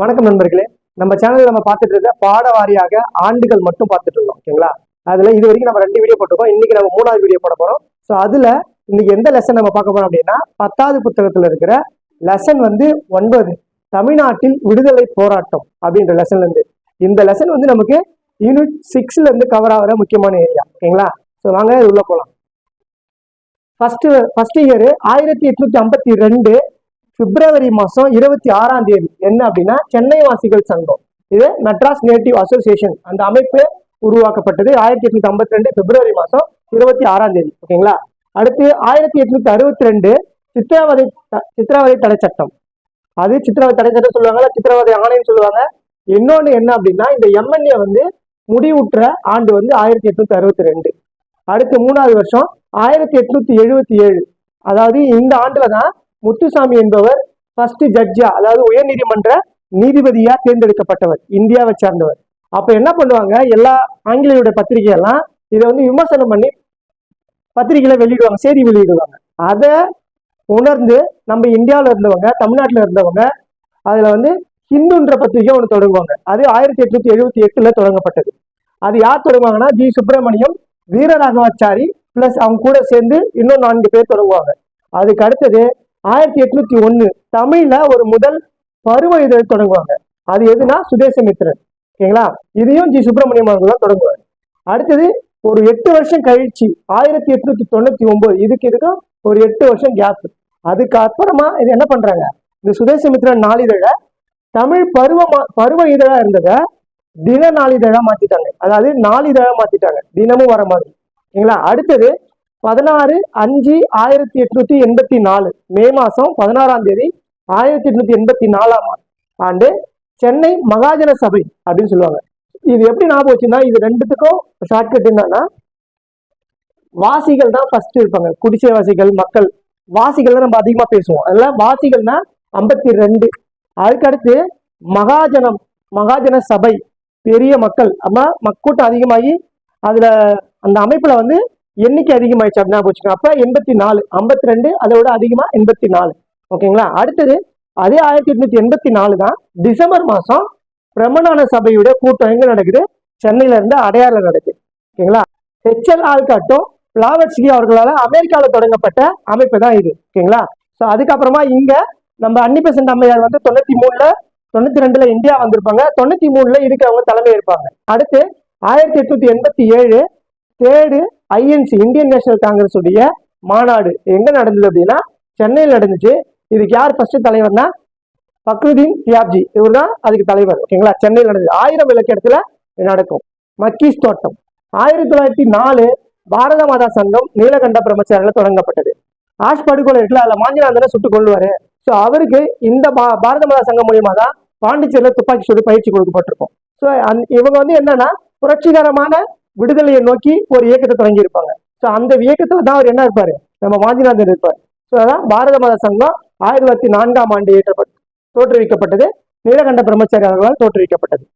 வணக்கம் நண்பர்களே. நம்ம சேனல்ல நம்ம பார்த்துட்டு இருக்க பாட வாரியாக ஆண்டுகள் மட்டும் பார்த்துட்டு இருக்கோம் ஓகேங்களா? அதுல இது வரைக்கும் நம்ம ரெண்டு வீடியோ போட்டிருக்கோம். இன்னைக்கு நம்ம மூணாவது வீடியோ போட போறோம். ஸோ அதுல இன்னைக்கு எந்த லெசன் நம்ம பார்க்க போறோம் அப்படின்னா பத்தாவது புத்தகத்துல இருக்கிற லெசன் வந்து ஒன்பது தமிழ்நாட்டில் விடுதலை போராட்டம் அப்படின்ற லெசன்ல இருந்து. இந்த லெசன் வந்து நமக்கு யூனிட் சிக்ஸ்ல இருந்து கவர் ஆகிற முக்கியமான ஏரியா ஓகேங்களா? ஸோ வாங்க உள்ள போகலாம் ஃபர்ஸ்ட் ஃபர்ஸ்ட் இயர் ஆயிரத்தி எட்நூத்தி ஐம்பத்தி ரெண்டு பிப்ரவரி மாசம் இருபத்தி ஆறாம் தேதி. என்ன அப்படின்னா சென்னை வாசிகள் சங்கம். இது மெட்ராஸ் நேட்டிவ் அசோசியேஷன். அந்த அமைப்பு உருவாக்கப்பட்டது ஆயிரத்தி எட்நூத்தி ஐம்பத்தி ரெண்டு பிப்ரவரி மாசம் இருபத்தி ஆறாம் தேதி. ஓகேங்களா? அடுத்து ஆயிரத்தி எட்நூத்தி அறுபத்தி ரெண்டு சித்திரவதை த- சித்திரவதை தடை சட்டம். அது சித்திரவதை தடை சட்டம் சொல்லுவாங்கல்ல சித்திரவதை ஆணையம் சொல்லுவாங்க. இன்னொன்னு என்ன அப்படின்னா இந்த எம்என்ஏ வந்து முடிவுற்ற ஆண்டு வந்து ஆயிரத்தி எட்நூத்தி அறுபத்தி ரெண்டு. அடுத்து மூணாவது வருஷம் ஆயிரத்தி எட்நூத்தி எழுபத்தி ஏழு. அதாவது இந்த ஆண்டுல தான் முத்துசாமி என்பவர் ஃபர்ஸ்ட் ஜட்ஜா அதாவது உயர்நீதிமன்ற நீதிபதியா தேர்ந்தெடுக்கப்பட்டவர் இந்தியாவை சேர்ந்தவர். அப்ப என்ன பண்ணுவாங்க? எல்லா ஆங்கிலேயோட பத்திரிகையெல்லாம் இதை வந்து விமர்சனம் பண்ணி பத்திரிகையில வெளியிடுவாங்க செய்தி வெளியிடுவாங்க. அதை உணர்ந்து நம்ம இந்தியாவில் இருந்தவங்க தமிழ்நாட்டில் இருந்தவங்க அதில் வந்து ஹிந்துன்ற பத்திரிகை ஒன்று தொடங்குவாங்க. அது ஆயிரத்தி எட்நூத்தி எழுபத்தி எட்டுல தொடங்கப்பட்டது. அது யார் தொடங்குவாங்கன்னா? ஜி. சுப்பிரமணியம் வீரராகவாச்சாரி பிளஸ் அவங்க கூட சேர்ந்து இன்னும் நான்கு பேர் தொடங்குவாங்க. அதுக்கு அடுத்தது ஆயிரத்தி எட்நூத்தி ஒண்ணு தமிழ்ல ஒரு முதல் பருவ இதழ் தொடங்குவாங்க. அது எதுனா சுதேசமித்திரன். ஓகேங்களா? இதையும் ஜி சுப்பிரமணியம் அவர்கள் தான் தொடங்குவார். அடுத்தது ஒரு எட்டு வருஷம் கழிச்சு ஆயிரத்தி எட்நூத்தி தொண்ணூத்தி ஒன்பது இதுக்கு இதுக்கும் ஒரு எட்டு வருஷம் கேப் அதுக்கு அப்புறமா இது என்ன பண்றாங்க? இந்த சுதேசமித்திரன் நாளிதழ தமிழ் பருவ பருவ இதழா இருந்ததை தின நாளிதழா மாத்திட்டாங்க. அதாவது நாளிதழா மாத்திட்டாங்க. தினமும் வர மாதிரி. ஓகேங்களா? அடுத்தது பதினாறு அஞ்சு ஆயிரத்தி எட்நூத்தி எண்பத்தி நாலு. மே மாசம் பதினாறாம் தேதி ஆயிரத்தி எட்நூத்தி எண்பத்தி நாலாம் ஆண்டு. சென்னை மகாஜன சபை அப்படின்னு சொல்லுவாங்க. இது எப்படி ஞாபகம் வச்சுன்னா இது ரெண்டுத்துக்கும் ஷார்ட்கட் என்னன்னா வாசிகள் தான் ஃபர்ஸ்ட் இருப்பாங்க. குடிசை வாசிகள் மக்கள். வாசிகள் தான் நம்ம அதிகமா பேசுவோம். அதெல்லாம் வாசிகள்னா ஐம்பத்தி ரெண்டு. அதுக்கடுத்து மகாஜனம் மகாஜன சபை பெரிய மக்கள். அம்மா மக்கூட்டம் அதிகமாகி அதுல அந்த அமைப்புல வந்து எண்ணிக்கை அதிகமாயிடுச்சு அப்படின்னா போச்சுக்கோங்க அப்ப எண்பத்தி நாலு ஐம்பத்தி ரெண்டு அதை விட அதிகமா எண்பத்தி நாலு ஓகேங்களா? அடுத்தது அதே ஆயிரத்தி எட்நூத்தி எண்பத்தி நாலு தான் டிசம்பர் மாசம் பிரம்மணான சபையோட கூட்டம் எங்க நடக்குது? சென்னையில இருந்து அடையாறுல நடக்குது. ஓகேங்களா? ஹெச்எல் ஆல்காட்டும் பிளாவட்ஸ்கி அவர்களால அமெரிக்காவில் தொடங்கப்பட்ட அமைப்பு தான் இது. ஓகேங்களா? ஸோ அதுக்கப்புறமா இங்க நம்ம அன்னி பெசன்ட் அம்மையார் வந்து தொண்ணூத்தி மூணுல தொண்ணூத்தி ரெண்டுல இந்தியா வந்திருப்பாங்க. தொண்ணூத்தி மூணுல இதுக்கு அவங்க தலைமை இருப்பாங்க. அடுத்து ஆயிரத்தி எட்நூத்தி எண்பத்தி ஏழு third INC Indian national Congress உடைய மாநாடு. எங்க நடந்தது அப்படின்னா சென்னையில் நடந்துச்சு. இதுக்கு யார் ஃபர்ஸ்ட் தலைவர்னா? பக்ருதீன் தியாப்ஜி. இவர் தான் அதுக்கு தலைவர். ஓகேங்களா? சென்னையில் நடந்தது. ஆயிரம் விளக்கு இடத்துல நடக்கும். மக்கீஸ் தோட்டம். ஆயிரத்தி தொள்ளாயிரத்தி நாலு பாரத மாதா சங்கம் நீலகண்ட பிரம்மச்சாரியில் தொடங்கப்பட்டது. ஆஷ் படுகொலை இருக்குல்ல அதில் மாஞ்சிநாதனை சுட்டு கொள்வாரு ஸோ அவருக்கு இந்த பா- பாரத மாதா சங்கம் மூலியமா தான் பாண்டிச்சேரியில் துப்பாக்கி சூடு பயிற்சி கொடுக்கப்பட்டிருக்கும். ஸோ அந் இவங்க வந்து என்னன்னா புரட்சிகரமான விடுதலையை நோக்கி ஒரு இயக்கத்தை தொடங்கி இருப்பாங்க ஸோ அந்த இயக்கத்துல தான் அவர் என்ன இருப்பாரு? நம்ம வாஞ்சிநாதன் இருப்பார். ஸோ அதான் பாரத மத சங்கம் ஆயிரத்தி தொள்ளாயிரத்தி நான்காம் ஆண்டு ஏற்றப்பட்டு தோற்றுவிக்கப்பட்டது. நீலகண்ட பிரம்மச்சாரி அவர்களால் தோற்றுவிக்கப்பட்டது.